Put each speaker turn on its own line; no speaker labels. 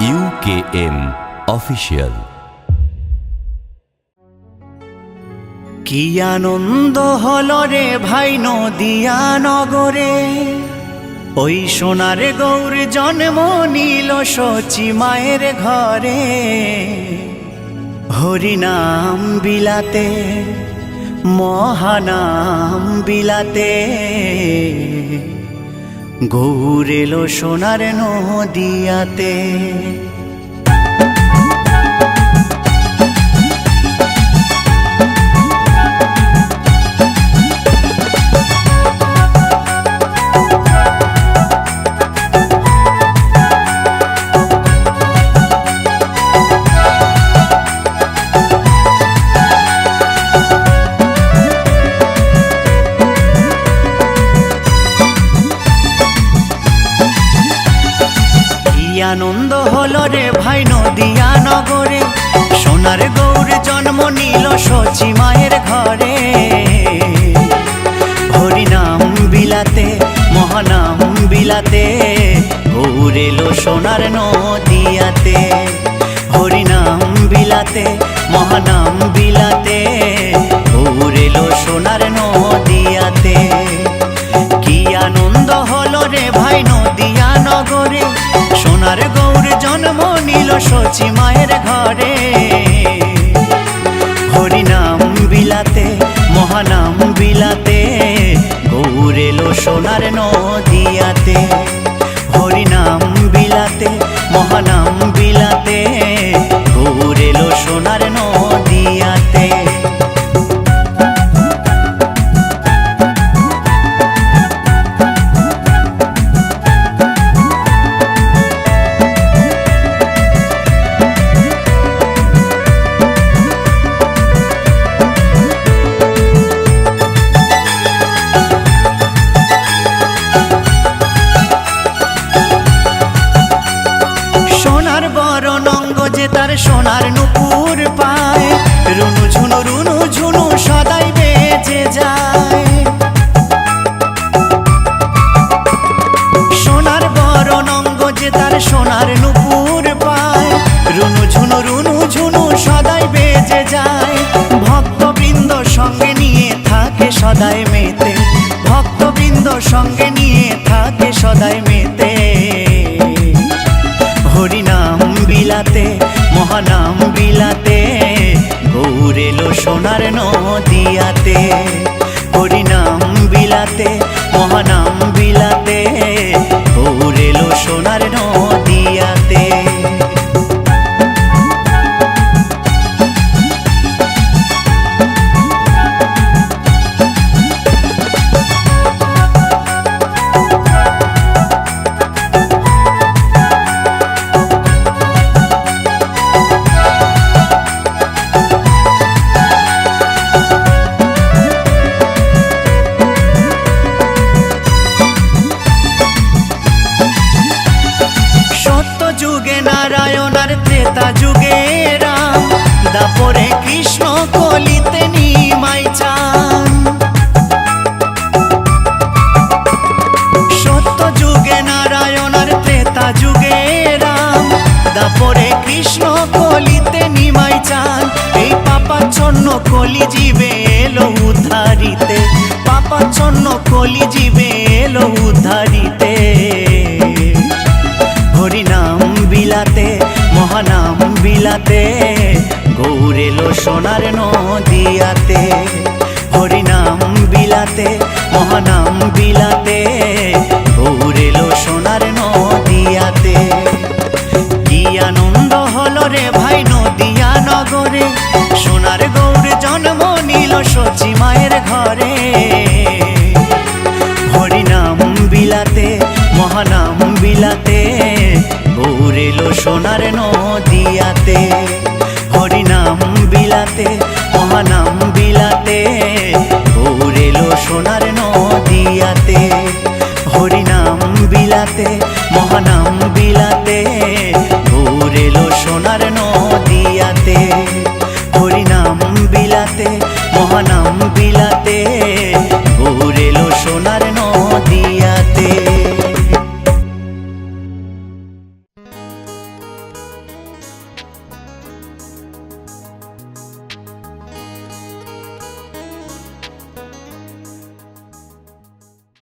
UKM official.
কি আনন্দ হল রে ভাই নদিয়া নগরে? ওই সোনার গৌর জন্ম নীল সচি মায়ের ঘরে। হরিনাম বিলাতে, মহানাম বিলাতে। গৌর এলো সোনার নদিয়াতে। আনন্দ হলো রে ভাই নদিয়া নগরে সোনার গৌর জন্ম নিল সচি মায়ের ঘরে। হরিনাম বিলাতে, মহানাম বিলাতে, গৌর এলো সোনার নদিয়াতে। হরিনাম বিলাতে, মহানাম বিলাতে, গৌর এলো সোনার নদিয়াতে। মহানাম বিলাতে গৌরেলো সোনার নদিয়াতে। হরিনাম বিলাতে মহানাম বেজে যায়। ভক্তবৃন্দ সঙ্গে নিয়ে থাকে সদাই মেতে। ভক্তবৃন্দ সঙ্গে নিয়ে থাকে সদাই মেতে। হরিনাম বিলাতে, মহানাম বিলাতে, গৌর এলো সোনার নদিয়াতে। হরিনাম বিলাতে, মহানাম বিলাতে, গৌর এলো সোনার বিলাতে, গৌর এলো সোনার নদিয়াতে। হরিনাম বিলাতে, মহানাম বিলাতে, গৌর এলো সোনার নদিয়াতে। কি আনন্দ হলো রে ভাই নদিয়া নগরে, সোনার গৌর জন্ম নিল সচি মায়ের ঘরে। হরিনাম বিলাতে, মহানাম বিলাতে, গৌর এলো সোনার নদিয়াতে, হরিনাম বিলাতে, মহানাম বিলাতে গৌর সোনার নদিয়াতে, হরিনাম বিলাতে, মহানাম বিলাতে গৌর সোনার নদিয়াতে, হরিনাম বিলাতে, মহানাম বিলাতে